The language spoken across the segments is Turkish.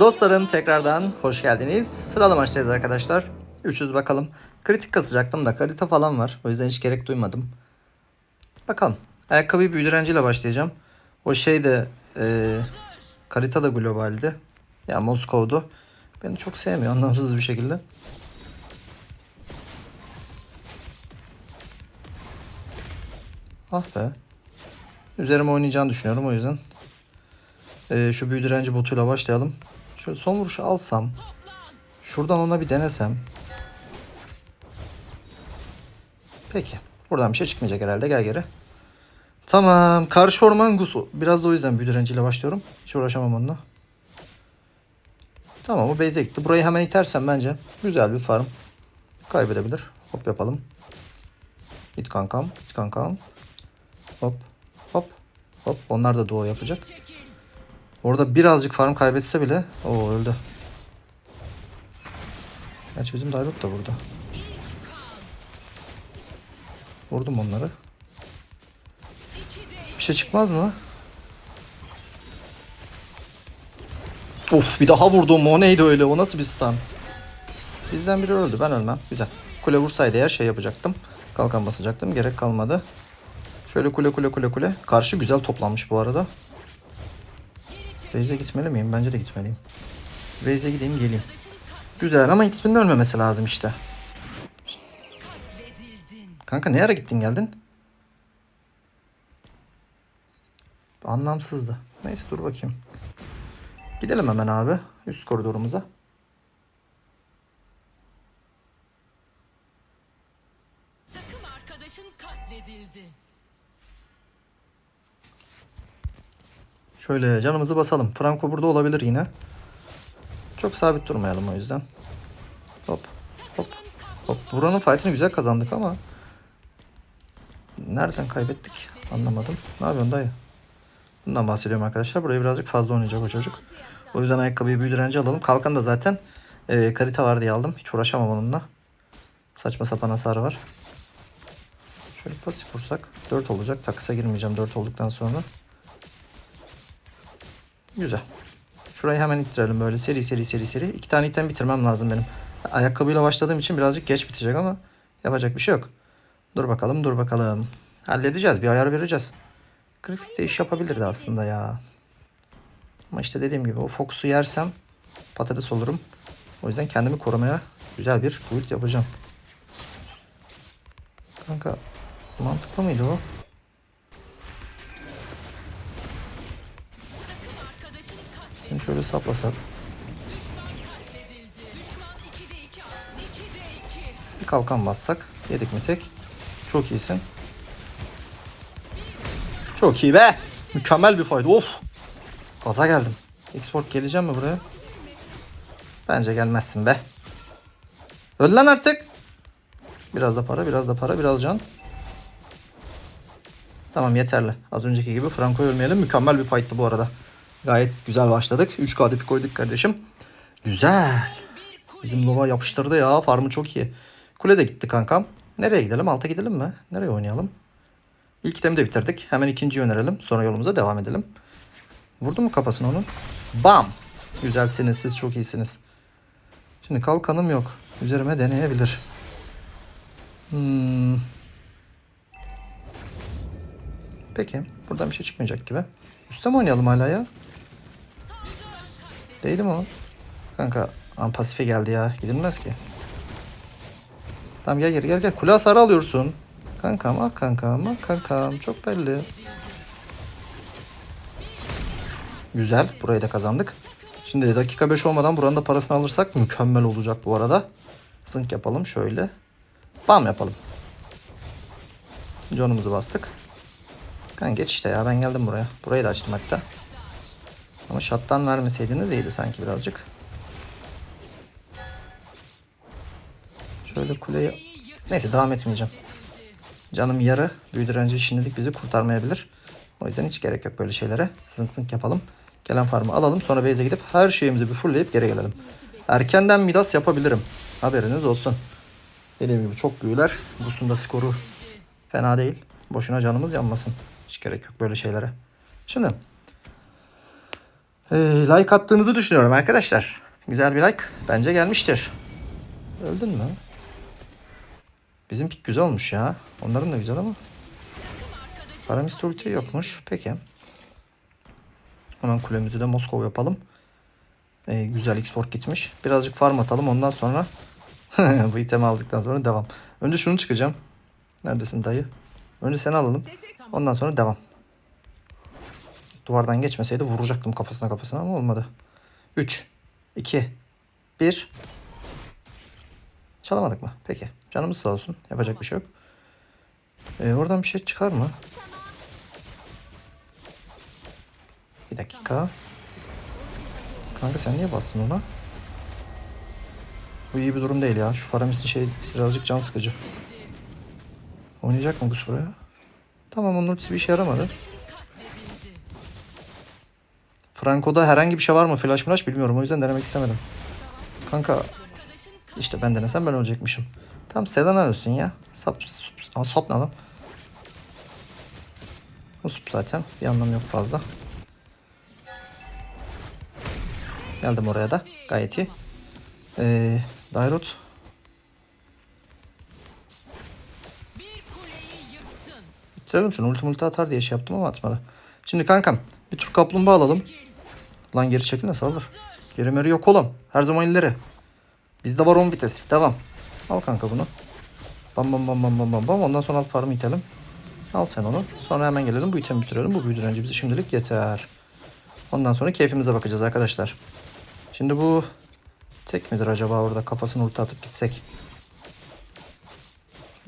Dostlarım tekrardan hoş geldiniz. Sıralı maçtayız arkadaşlar. 300 bakalım. Kritik kasacaktım da kalite falan var. O yüzden hiç gerek duymadım. Bakalım. Ayakkabıyı büyü direnciyle başlayacağım. O şey de e, kalite da globaldi. Ya Moskova'du. Beni çok sevmiyor anlamsız bir şekilde. Ah be. Üzerime oynayacağını düşünüyorum o yüzden. Ee, şu büyü direnci botuyla başlayalım. Şöyle son vuruşu alsam. Şuradan ona bir denesem. Peki. Buradan bir şey çıkmayacak herhalde. Gel geri. Tamam. Karşı orman gusu. Biraz da o yüzden büyü direnciyle başlıyorum. Hiç uğraşamam onunla. Tamam o base'e gitti. Burayı hemen itersem bence güzel bir farm. Kaybedebilir. Hop yapalım. İt kankam. İt kankam. Hop. Hop. Hop. Onlar da doğu yapacak. Orada birazcık farm kaybetse bile o öldü. Gerçi bizim Dairut da burada. Vurdum onları. Bir şey çıkmaz mı? Of bir daha vurdum. O neydi öyle? O nasıl bir stun? Bizden biri öldü. Ben ölmem. Güzel. Kule vursaydı eğer şey yapacaktım. Kalkan basacaktım. Gerek kalmadı. Şöyle kule kule kule kule. Karşı güzel toplanmış bu arada. Base'e gitmeli miyim? Bence de gitmeliyim. Base'e gideyim geleyim. Güzel ama XP'nin ölmemesi lazım işte. Kanka ne ara gittin geldin? Anlamsızdı. Neyse dur bakayım. Gidelim hemen abi. Üst koridorumuza. Şöyle canımızı basalım. Franco burada olabilir yine. Çok sabit durmayalım o yüzden. Hop hop hop. Buranın fight'ını güzel kazandık ama nereden kaybettik anlamadım. Ne yapıyorsun dayı? Bundan bahsediyorum arkadaşlar. Burayı birazcık fazla oynayacak o çocuk. O yüzden ayakkabıyı büyü direnci alalım. Kalkan da zaten e, kalite var diye aldım. Hiç uğraşamam onunla. Saçma sapan hasarı var. Şöyle pasif vursak 4 olacak. Takısa girmeyeceğim 4 olduktan sonra. Güzel. Şurayı hemen ittirelim böyle seri seri seri seri. İki tane item bitirmem lazım benim. Ayakkabıyla başladığım için birazcık geç bitecek ama yapacak bir şey yok. Dur bakalım dur bakalım. Halledeceğiz bir ayar vereceğiz. Kritik de iş yapabilirdi aslında ya. Ama işte dediğim gibi o fokusu yersem patates olurum. O yüzden kendimi korumaya güzel bir build yapacağım. Kanka mantıklı mıydı o? Şöyle saplasak. Düşman 2'de 2 attı. 2'de 2. Bir kalkan bassak. Yedik mi tek? Çok iyisin. Çok iyi be. Mükemmel bir fight. Of. Gaza geldim. Export geleceğim mi buraya? Bence gelmezsin be. Öl lan artık. Biraz da para, biraz da para, biraz can. Tamam yeterli. Az önceki gibi Franco ölmeyelim. Mükemmel bir fight'tı bu arada. Gayet güzel başladık. 3K defi koyduk kardeşim. Güzel. Bizim Nova yapıştırdı ya. Farmı çok iyi. Kule de gitti kankam. Nereye gidelim? Alta gidelim mi? Nereye oynayalım? İlk itemi de bitirdik. Hemen ikinciyi önerelim. Sonra yolumuza devam edelim. Vurdu mu kafasını onun? Bam! Güzelsiniz siz çok iyisiniz. Şimdi kalkanım yok. Üzerime deneyebilir. Hmm. Peki. Buradan bir şey çıkmayacak gibi. Üste mi oynayalım hala ya? Değdi mi o? Kanka an pasife geldi ya. Gidilmez ki. Tamam gel geri gel gel. Kule hasarı alıyorsun. Kankam ah kankam ah kankam. Çok belli. Güzel. Burayı da kazandık. Şimdi dakika 5 olmadan buranın da parasını alırsak mükemmel olacak bu arada. Zınk yapalım şöyle. Bam yapalım. Canımızı bastık. Kan geç işte ya ben geldim buraya. Burayı da açtım hatta. Ama şattan vermeseydiniz iyiydi sanki birazcık. Şöyle kuleyi... Neyse devam etmeyeceğim. Canım yarı. Büyü direnci şimdilik bizi kurtarmayabilir. O yüzden hiç gerek yok böyle şeylere. Zınk zınk yapalım. Gelen farmı alalım. Sonra base'e gidip her şeyimizi bir fullleyip geri gelelim. Erkenden midas yapabilirim. Haberiniz olsun. Dediğim gibi çok büyüler. Bus'un da skoru fena değil. Boşuna canımız yanmasın. Hiç gerek yok böyle şeylere. Şimdi like attığınızı düşünüyorum arkadaşlar. Güzel bir like bence gelmiştir. Öldün mü? Bizim pik güzel olmuş ya. Onların da güzel ama. Paramist ulti yokmuş. Peki. Hemen kulemizi de Moskova yapalım. Ee, güzel export gitmiş. Birazcık farm atalım ondan sonra bu itemi aldıktan sonra devam. Önce şunu çıkacağım. Neredesin dayı? Önce seni alalım. Ondan sonra devam. Duvardan geçmeseydi vuracaktım kafasına kafasına ama olmadı. 3, 2, 1. Çalamadık mı? Peki. Canımız sağ olsun. Yapacak bir şey yok. Ee, oradan bir şey çıkar mı? Bir dakika. Kanka sen niye bastın ona? Bu iyi bir durum değil ya. Şu Faramis'in şey birazcık can sıkıcı. Oynayacak mı bu buraya? Tamam onun ultisi bir işe yaramadı. Franco'da herhangi bir şey var mı? Flash flash bilmiyorum. O yüzden denemek istemedim. Kanka işte ben denesem ben ölecekmişim. Tamam Sedana ölsün ya. Sap, sup, Aa, sap ne lan? O sup zaten. Bir anlamı yok fazla. Geldim oraya da. Gayet iyi. Ee, yıktın. Bitirelim şunu. Ulti atar diye şey yaptım ama atmadı. Şimdi kankam bir tur kaplumbağa alalım. Lan geri çekil nasıl alır? Geri meri yok oğlum. Her zaman ileri. Bizde var 10 vites. Devam. Al kanka bunu. Bam bam bam bam bam bam bam. Ondan sonra alt farmı itelim. Al sen onu. Sonra hemen gelelim bu itemi bitirelim. Bu büyü direnci bizi şimdilik yeter. Ondan sonra keyfimize bakacağız arkadaşlar. Şimdi bu tek midir acaba orada kafasını ulti atıp gitsek?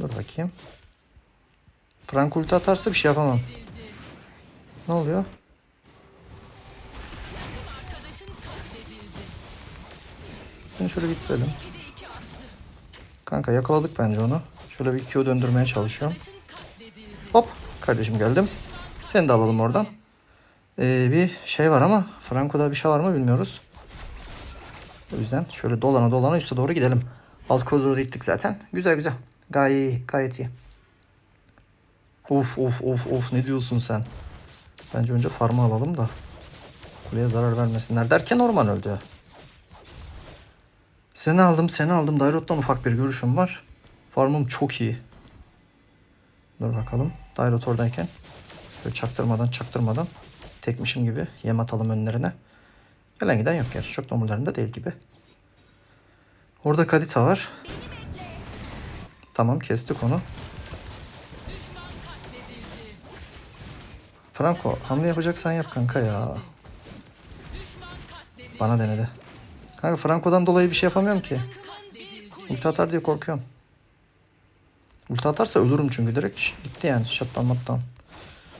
Dur bakayım. Frank ulti atarsa bir şey yapamam. Ne oluyor? Seni şöyle bitirelim. Kanka yakaladık bence onu. Şöyle bir Q döndürmeye çalışıyorum. Hop kardeşim geldim. Seni de alalım oradan. Ee, bir şey var ama Franco'da bir şey var mı bilmiyoruz. O yüzden şöyle dolana dolana üste doğru gidelim. Alt koridoru gittik zaten. Güzel güzel. Gayet iyi. Gayet iyi. Of of of of ne diyorsun sen? Bence önce farmı alalım da. Kuleye zarar vermesinler derken orman öldü. Seni aldım seni aldım. Dairot'tan ufak bir görüşüm var. Farmım çok iyi. Dur bakalım. Dairot oradayken. Böyle çaktırmadan çaktırmadan. Tekmişim gibi yem atalım önlerine. Gelen giden yok gerçi. Çok da umurlarında değil gibi. Orada Kadita var. Tamam kestik onu. Franco hamle yapacaksan yap kanka ya. Bana denedi. Kanka Franco'dan dolayı bir şey yapamıyorum ki. Ulti atar diye korkuyorum. Ulti atarsa ölürüm çünkü direkt gitti yani. Shutdown matdown.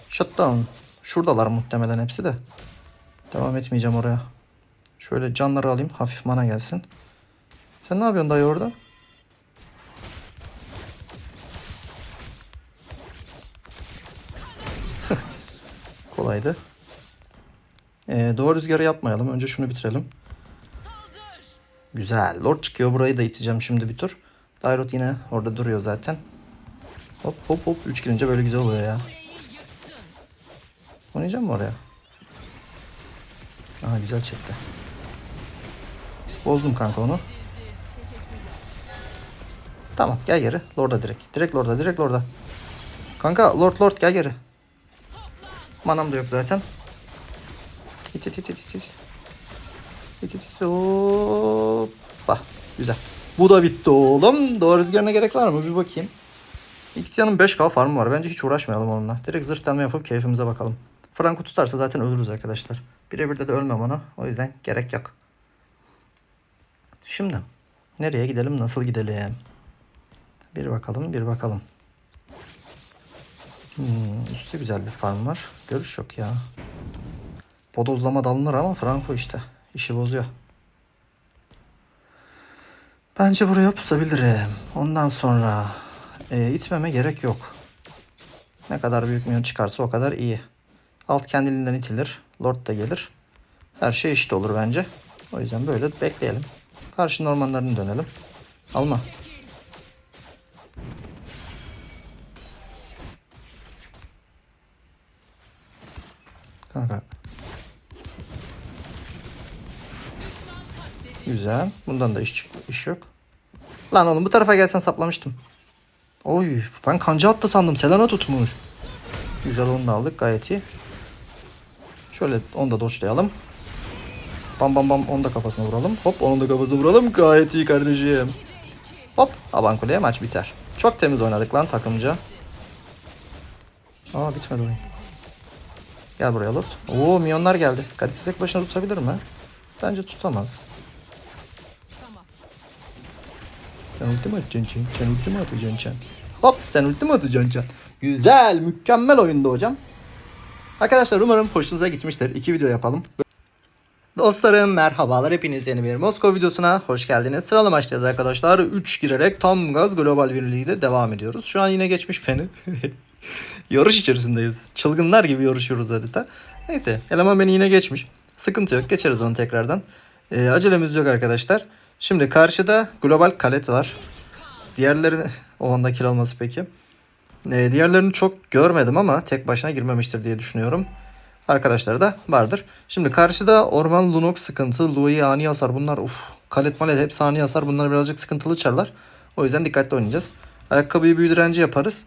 Shutdown. Şuradalar muhtemelen hepsi de. Devam etmeyeceğim oraya. Şöyle canları alayım. Hafif mana gelsin. Sen ne yapıyorsun dayı orada? Kolaydı. Ee, doğru rüzgarı yapmayalım. Önce şunu bitirelim. Güzel. Lord çıkıyor. Burayı da iteceğim şimdi bir tur. Dairot yine orada duruyor zaten. Hop hop hop. 3 girince böyle güzel oluyor ya. Oynayacağım mı oraya? Aha güzel çekti. Bozdum kanka onu. Tamam gel geri. Lord'a direkt. Direkt Lord'a direkt Lord'a. Kanka Lord Lord gel geri. Manam da yok zaten. İt it it it it. İt. Hoppa. Güzel. Bu da bitti oğlum. Doğru rüzgarına gerek var mı? Bir bakayım. Xia'nın 5K farmı var. Bence hiç uğraşmayalım onunla. Direkt zırh delme yapıp keyfimize bakalım. Franco tutarsa zaten ölürüz arkadaşlar. Birebir de de ölmem ona. O yüzden gerek yok. Şimdi nereye gidelim? Nasıl gidelim? Bir bakalım, bir bakalım. Hmm, üstte güzel bir farm var. Görüş yok ya. Bodozlama dalınır ama Franco işte. İşi bozuyor. Bence buraya pusabilirim. Ondan sonra e, itmeme gerek yok. Ne kadar büyük minyon çıkarsa o kadar iyi. Alt kendiliğinden itilir. Lord da gelir. Her şey eşit olur bence. O yüzden böyle bekleyelim. Karşı ormanlarını dönelim. Alma. Kanka. Güzel. Bundan da iş, iş yok. Lan oğlum bu tarafa gelsen saplamıştım. Oy ben kanca attı sandım. Selena tutmuş. Güzel onu da aldık gayet iyi. Şöyle onu da doçlayalım. Bam bam bam onu da kafasına vuralım. Hop onun da kafasına vuralım. Gayet iyi kardeşim. Hop aban kuleye maç biter. Çok temiz oynadık lan takımca. Aa bitmedi oyun. Gel buraya Lord. Oo milyonlar geldi. Kadir tek başına tutabilir mi? Bence tutamaz. Sen ulti mi atacaksın? Sen ulti mi atacaksın Chen? Hop sen ulti mi atacaksın Chen? Güzel mükemmel oyundu hocam. Arkadaşlar umarım hoşunuza gitmiştir. İki video yapalım. Dostlarım merhabalar hepiniz yeni bir Moskova videosuna hoş geldiniz. Sıralı maçtayız arkadaşlar. 3 girerek tam gaz global birliğiyle devam ediyoruz. Şu an yine geçmiş beni. Yarış içerisindeyiz. Çılgınlar gibi yarışıyoruz adeta. Neyse eleman beni yine geçmiş. Sıkıntı yok geçeriz onu tekrardan. Ee, acelemiz yok arkadaşlar. Şimdi karşıda global kalet var. Diğerlerini o anda kill alması peki. Ee, diğerlerini çok görmedim ama tek başına girmemiştir diye düşünüyorum. Arkadaşlar da vardır. Şimdi karşıda Orman Lunok sıkıntı, Louis ani hasar bunlar uf. Kalet malet hepsi ani hasar bunlar birazcık sıkıntılı çarlar. O yüzden dikkatli oynayacağız. Ayakkabıyı büyü direnci yaparız.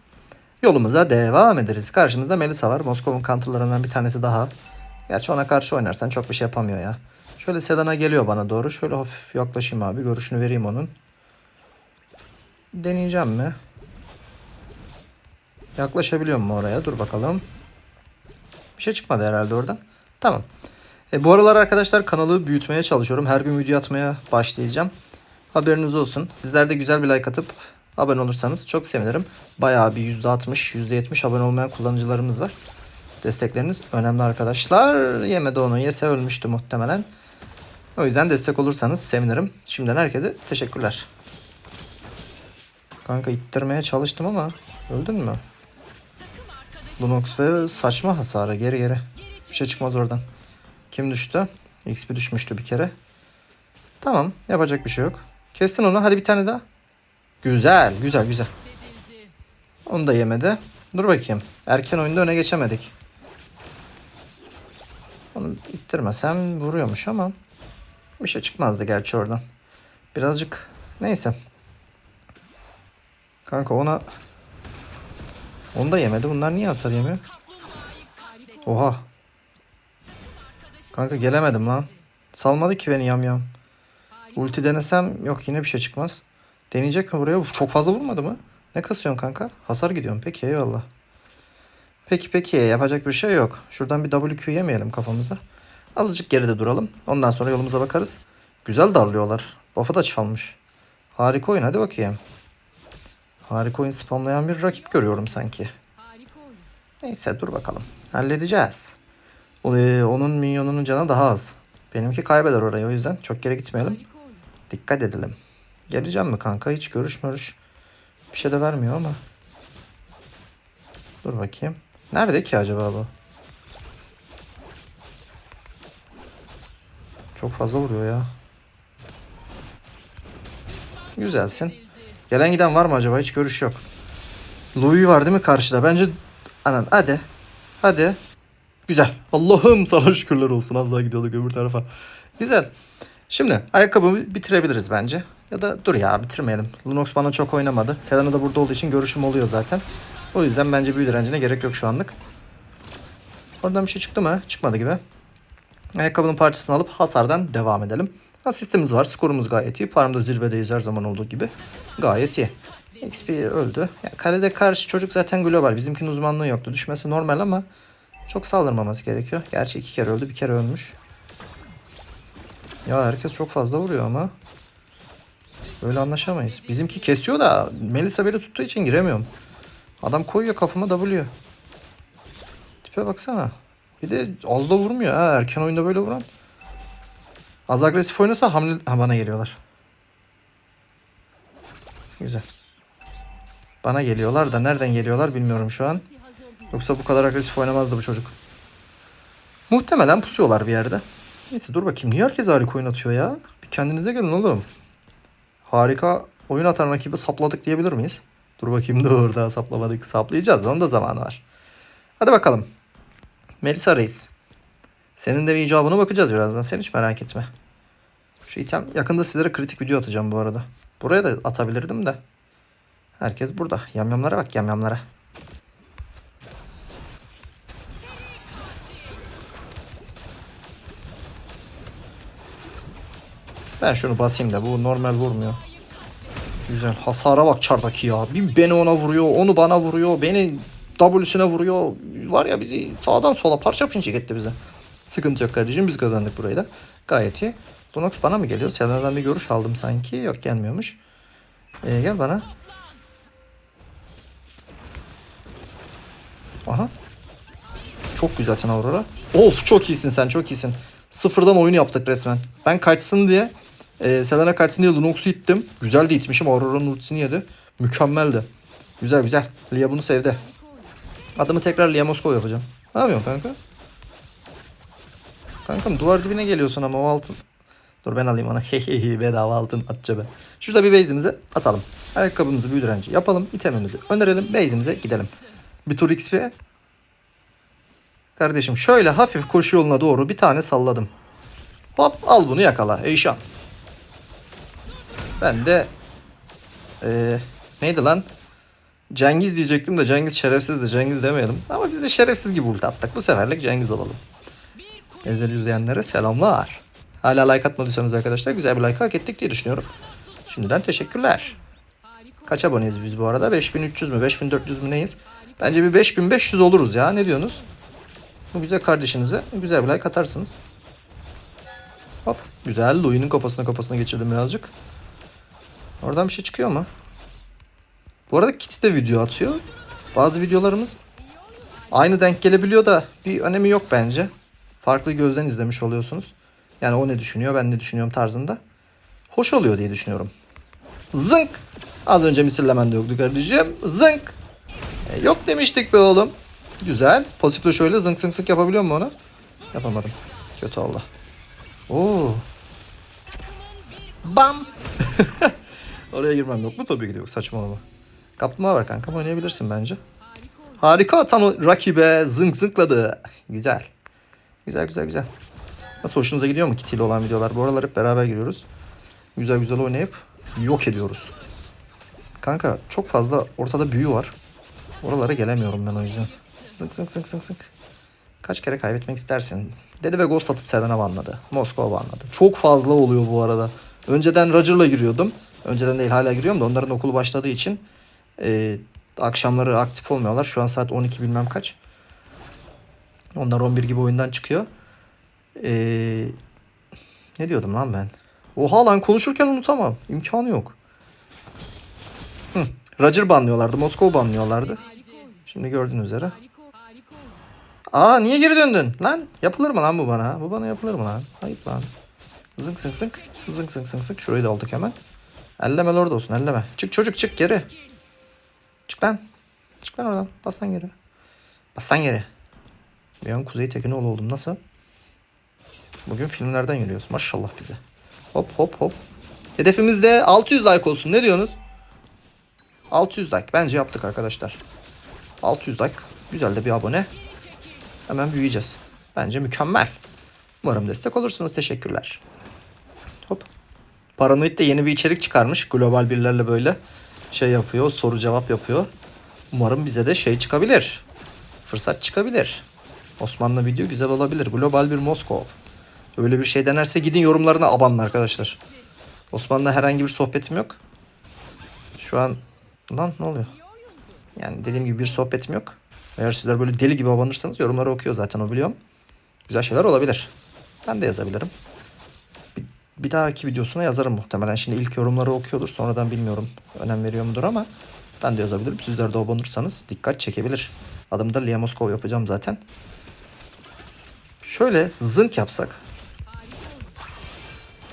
Yolumuza devam ederiz. Karşımızda Melisa var. Moskova'nın counterlarından bir tanesi daha. Gerçi ona karşı oynarsan çok bir şey yapamıyor ya. Şöyle Sedan'a geliyor bana doğru. Şöyle hafif yaklaşayım abi. Görüşünü vereyim onun. Deneyeceğim mi? Yaklaşabiliyor mu oraya? Dur bakalım. Bir şey çıkmadı herhalde oradan. Tamam. E, bu aralar arkadaşlar kanalı büyütmeye çalışıyorum. Her gün video atmaya başlayacağım. Haberiniz olsun. Sizler de güzel bir like atıp abone olursanız çok sevinirim. Bayağı bir %60, %70 abone olmayan kullanıcılarımız var. Destekleriniz önemli arkadaşlar. Yemedi onu. Yese ölmüştü muhtemelen. O yüzden destek olursanız sevinirim. Şimdiden herkese teşekkürler. Kanka ittirmeye çalıştım ama öldün mü? Lunox ve saçma hasarı geri geri. Bir şey çıkmaz oradan. Kim düştü? XP düşmüştü bir kere. Tamam yapacak bir şey yok. Kestin onu hadi bir tane daha. Güzel güzel güzel. Onu da yemedi. Dur bakayım. Erken oyunda öne geçemedik. Onu ittirmesem vuruyormuş ama bir şey çıkmazdı gerçi oradan. Birazcık neyse. Kanka ona onu da yemedi. Bunlar niye hasar yemiyor? Oha. Kanka gelemedim lan. Salmadı ki beni yam yam. Ulti denesem yok yine bir şey çıkmaz. Deneyecek mi buraya? Uf, çok fazla vurmadı mı? Ne kasıyorsun kanka? Hasar gidiyorum. Peki eyvallah. Peki peki yapacak bir şey yok. Şuradan bir WQ yemeyelim kafamıza. Azıcık geride duralım. Ondan sonra yolumuza bakarız. Güzel darlıyorlar. Buff'ı da çalmış. Harika oyun hadi bakayım. Harika oyun spamlayan bir rakip görüyorum sanki. Neyse dur bakalım. Halledeceğiz. E, Onun minyonunun canı daha az. Benimki kaybeder orayı o yüzden çok geri gitmeyelim. Dikkat edelim. Geleceğim mi kanka? Hiç görüş. Bir şey de vermiyor ama. Dur bakayım. Nerede ki acaba bu? Çok fazla vuruyor ya. Güzelsin. Gelen giden var mı acaba? Hiç görüş yok. Louis var değil mi karşıda? Bence... Anam hadi. Hadi. Güzel. Allah'ım sana şükürler olsun. Az daha gidiyorduk öbür tarafa. Güzel. Şimdi ayakkabımı bitirebiliriz bence. Ya da dur ya bitirmeyelim. Lunox bana çok oynamadı. Selena da burada olduğu için görüşüm oluyor zaten. O yüzden bence büyü direncine gerek yok şu anlık. Oradan bir şey çıktı mı? Çıkmadı gibi. Ayakkabının parçasını alıp hasardan devam edelim. Asistimiz var. Skorumuz gayet iyi. Farmda zirvedeyiz her zaman olduğu gibi. Gayet iyi. XP öldü. Ya kalede karşı çocuk zaten global. Bizimkinin uzmanlığı yoktu. Düşmesi normal ama çok saldırmaması gerekiyor. Gerçi iki kere öldü. Bir kere ölmüş. Ya herkes çok fazla vuruyor ama. Böyle anlaşamayız. Bizimki kesiyor da Melisa beni tuttuğu için giremiyorum. Adam koyuyor kafama W. Tipe baksana. Bir de az da vurmuyor ha. Erken oyunda böyle vuran. Az agresif oynasa hamle ha, bana geliyorlar. Güzel. Bana geliyorlar da nereden geliyorlar bilmiyorum şu an. Yoksa bu kadar agresif oynamazdı bu çocuk. Muhtemelen pusuyorlar bir yerde. Neyse dur bakayım. Niye herkes harika oyun atıyor ya? Bir kendinize gelin oğlum. Harika oyun atan rakibi sapladık diyebilir miyiz? Dur bakayım dur daha saplamadık. Saplayacağız. Onun da zamanı var. Hadi bakalım. Melisa Reis. Senin de bir icabına bakacağız birazdan. Sen hiç merak etme. Şu item yakında sizlere kritik video atacağım bu arada. Buraya da atabilirdim de. Herkes burada. Yamyamlara bak yamyamlara. Ben şunu basayım da bu normal vurmuyor. Güzel. Hasara bak çardaki ya. Bir beni ona vuruyor, onu bana vuruyor, beni W'süne vuruyor. Var ya bizi sağdan sola parça pinçik etti bize. Sıkıntı yok kardeşim biz kazandık burayı da. Gayet iyi. Lunox bana mı geliyor? Selena'dan bir görüş aldım sanki. Yok gelmiyormuş. Ee, gel bana. Aha. Çok güzelsin Aurora. Of çok iyisin sen çok iyisin. Sıfırdan oyun yaptık resmen. Ben kaçsın diye e, Selena kaçsın diye Lunox'u ittim. Güzel de itmişim. Aurora'nın ultisini yedi. Mükemmeldi. Güzel güzel. Lia bunu sevdi. Adımı tekrar Lia Moskova yapacağım. Ne yapıyorsun kanka? Kankam duvar dibine geliyorsun ama o altın. Dur ben alayım ona. Hehehe bedava altın atça be. Şurada bir base'imizi atalım. Ayakkabımızı büyüdürenci yapalım. itemimizi önerelim. Base'imize gidelim. Bir tur XP. Kardeşim şöyle hafif koşu yoluna doğru bir tane salladım. Hop al bunu yakala. Eyşan. Ben de eee, neydi lan? Cengiz diyecektim de Cengiz şerefsizdi. Cengiz demeyelim. Ama biz de şerefsiz gibi ulti attık. Bu seferlik Cengiz olalım. Ezel izleyenlere selamlar. Hala like atmadıysanız arkadaşlar güzel bir like hak ettik diye düşünüyorum. Şimdiden teşekkürler. Kaç aboneyiz biz bu arada? 5300 mü 5400 mü neyiz? Bence bir 5500 oluruz ya. Ne diyorsunuz? Bu güzel kardeşinize güzel bir like atarsınız. Hop. Güzel. Louis'nin kafasına kafasına geçirdim birazcık. Oradan bir şey çıkıyor mu? Bu arada Kit de video atıyor. Bazı videolarımız aynı denk gelebiliyor da bir önemi yok bence. Farklı gözden izlemiş oluyorsunuz. Yani o ne düşünüyor ben ne düşünüyorum tarzında. Hoş oluyor diye düşünüyorum. Zınk. Az önce misillemen de yoktu kardeşim. Zınk. E, yok demiştik be oğlum. Güzel. Pozitifle şöyle zınk zınk zınk yapabiliyor mu onu? Yapamadım. Kötü oldu. Oo. Bam. Oraya girmem yok mu? Tabii ki de yok. Saçmalama. Kaplumbağa var kanka. Oynayabilirsin bence. Harika. O rakibe zınk zınkladı. Güzel. Güzel güzel güzel. Nasıl hoşunuza gidiyor mu kitiyle olan videolar? Bu aralar hep beraber giriyoruz. Güzel güzel oynayıp yok ediyoruz. Kanka çok fazla ortada büyü var. Oralara gelemiyorum ben o yüzden. Zınk zınk zınk zınk zınk. Kaç kere kaybetmek istersin? Dedi ve Ghost atıp Selena banladı. Moskova banladı. Çok fazla oluyor bu arada. Önceden Roger'la giriyordum. Önceden değil hala giriyorum da onların okulu başladığı için e, akşamları aktif olmuyorlar. Şu an saat 12 bilmem kaç. Onlar 11 gibi oyundan çıkıyor. E, ne diyordum lan ben? Oha lan konuşurken unutamam. İmkanı yok. Hı. Roger banlıyorlardı. Moskova banlıyorlardı. Şimdi gördüğünüz üzere. Aa niye geri döndün? Lan yapılır mı lan bu bana? Bu bana yapılır mı lan? Ayıp lan. Zınk zınk zınk. Zınk zınk zınk zınk. Şurayı da aldık hemen. Elleme orada olsun elleme. Çık çocuk çık geri. Çık lan. Çık lan oradan. Bas lan geri. Bas lan geri. Bir an Kuzey Tekinoğlu oldum. Nasıl? Bugün filmlerden yürüyoruz. Maşallah bize. Hop hop hop. Hedefimiz de 600 like olsun. Ne diyorsunuz? 600 like. Bence yaptık arkadaşlar. 600 like. Güzel de bir abone. Hemen büyüyeceğiz. Bence mükemmel. Umarım destek olursunuz. Teşekkürler. Hop. Paranoid de yeni bir içerik çıkarmış. Global birlerle böyle şey yapıyor. Soru cevap yapıyor. Umarım bize de şey çıkabilir. Fırsat çıkabilir. Osmanlı video güzel olabilir. Global bir Moskova. Öyle bir şey denerse gidin yorumlarına abanın arkadaşlar. Osman'la herhangi bir sohbetim yok. Şu an lan ne oluyor? Yani dediğim gibi bir sohbetim yok. Eğer sizler böyle deli gibi abanırsanız yorumları okuyor zaten o biliyorum. Güzel şeyler olabilir. Ben de yazabilirim. Bir, dahaki videosuna yazarım muhtemelen. Şimdi ilk yorumları okuyordur. Sonradan bilmiyorum önem veriyor mudur ama ben de yazabilirim. Sizler de abanırsanız dikkat çekebilir. Adımda Lia Moskova yapacağım zaten. Şöyle zınk yapsak.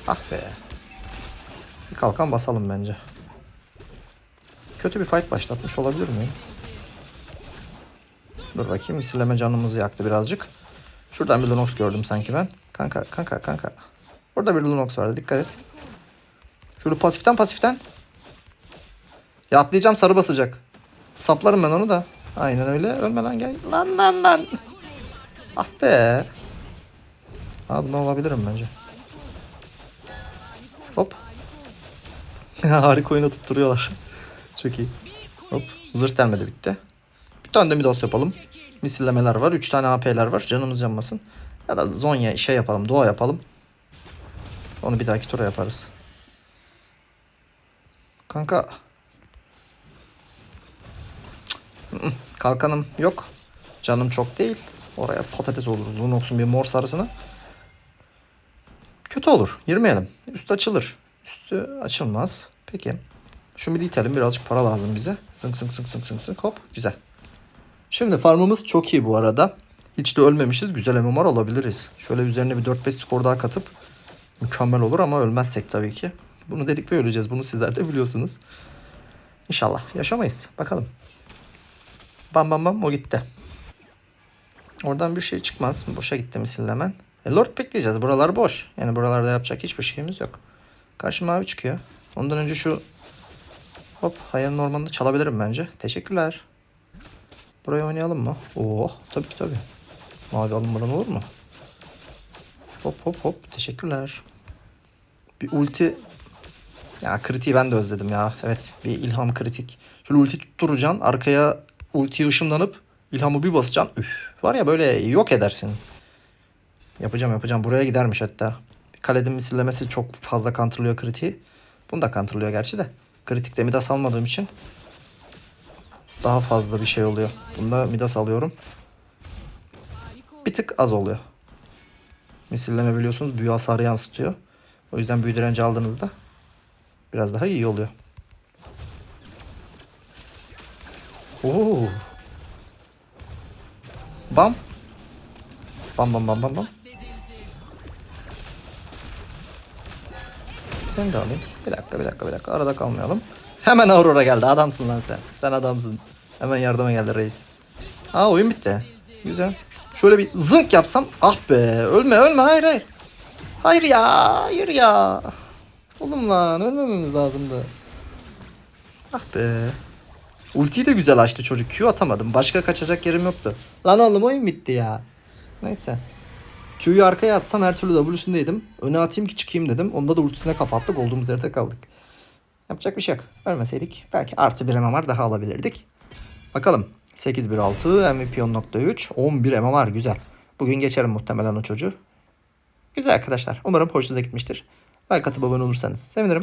Ah be. Bir kalkan basalım bence. Kötü bir fight başlatmış olabilir miyim? Dur bakayım misilleme canımızı yaktı birazcık. Şuradan bir Lunox gördüm sanki ben. Kanka kanka kanka. Orada bir Lunox vardı dikkat et. Şöyle pasiften pasiften. Ya atlayacağım sarı basacak. Saplarım ben onu da. Aynen öyle. Ölme lan gel. Lan lan lan. Ah be. Abi ne olabilirim bence. Hop. Harika oynatıp duruyorlar. Çok iyi. Hop. Zırh delmedi bitti. Bir tane de midos yapalım. Misillemeler var. 3 tane AP'ler var. Canımız yanmasın. Ya da Zonya şey yapalım. Dua yapalım. Onu bir dahaki tura yaparız. Kanka. Kalkanım yok. Canım çok değil. Oraya patates olur. Lunox'un bir mor sarısını. Kötü olur. Girmeyelim. Üstü açılır. Üstü açılmaz. Peki. Şu midi itelim. Birazcık para lazım bize. Zınk zınk zınk zınk zınk zınk. Hop. Güzel. Şimdi farmımız çok iyi bu arada. Hiç de ölmemişiz. Güzel MMR olabiliriz. Şöyle üzerine bir 4-5 skor daha katıp mükemmel olur ama ölmezsek tabii ki. Bunu dedik ve öleceğiz. Bunu sizler de biliyorsunuz. İnşallah. Yaşamayız. Bakalım. Bam bam bam o gitti. Oradan bir şey çıkmaz. Boşa gitti misillemen. E Lord bekleyeceğiz. Buralar boş. Yani buralarda yapacak hiçbir şeyimiz yok. Karşı mavi çıkıyor. Ondan önce şu hop hayanın ormanını çalabilirim bence. Teşekkürler. Burayı oynayalım mı? Oo tabii ki tabii. Mavi alınmadan olur mu? Hop hop hop. Teşekkürler. Bir ulti ya kritiği ben de özledim ya. Evet bir ilham kritik. Şöyle ulti tutturacaksın. Arkaya ultiyi ışınlanıp ilhamı bir basacaksın. Üf. Var ya böyle yok edersin. Yapacağım yapacağım. Buraya gidermiş hatta. Kaledin misillemesi çok fazla counterlıyor kritiği. Bunu da counterlıyor gerçi de. Kritikte midas almadığım için daha fazla bir şey oluyor. Bunda midas alıyorum. Bir tık az oluyor. Misilleme biliyorsunuz büyü hasarı yansıtıyor. O yüzden büyü direnci aldığınızda biraz daha iyi oluyor. Oo. Bam. Bam bam bam bam bam. Seni de alayım. Bir dakika bir dakika bir dakika. Arada kalmayalım. Hemen Aurora geldi. Adamsın lan sen. Sen adamsın. Hemen yardıma geldi reis. Aa oyun bitti. Güzel. Şöyle bir zınk yapsam. Ah be. Ölme ölme. Hayır hayır. Hayır ya. Hayır ya. Oğlum lan ölmememiz lazımdı. Ah be. Ultiyi de güzel açtı çocuk. Q atamadım. Başka kaçacak yerim yoktu. Lan oğlum oyun bitti ya. Neyse. Q'yu arkaya atsam her türlü W'sündeydim. Öne atayım ki çıkayım dedim. Onda da ultisine kafa attık. Olduğumuz yerde kaldık. Yapacak bir şey yok. Ölmeseydik belki artı bir MMR daha alabilirdik. Bakalım. 8-1-6 MVP 10.3 11 MMR güzel. Bugün geçerim muhtemelen o çocuğu. Güzel arkadaşlar. Umarım hoşunuza gitmiştir. Like atıp abone olursanız sevinirim.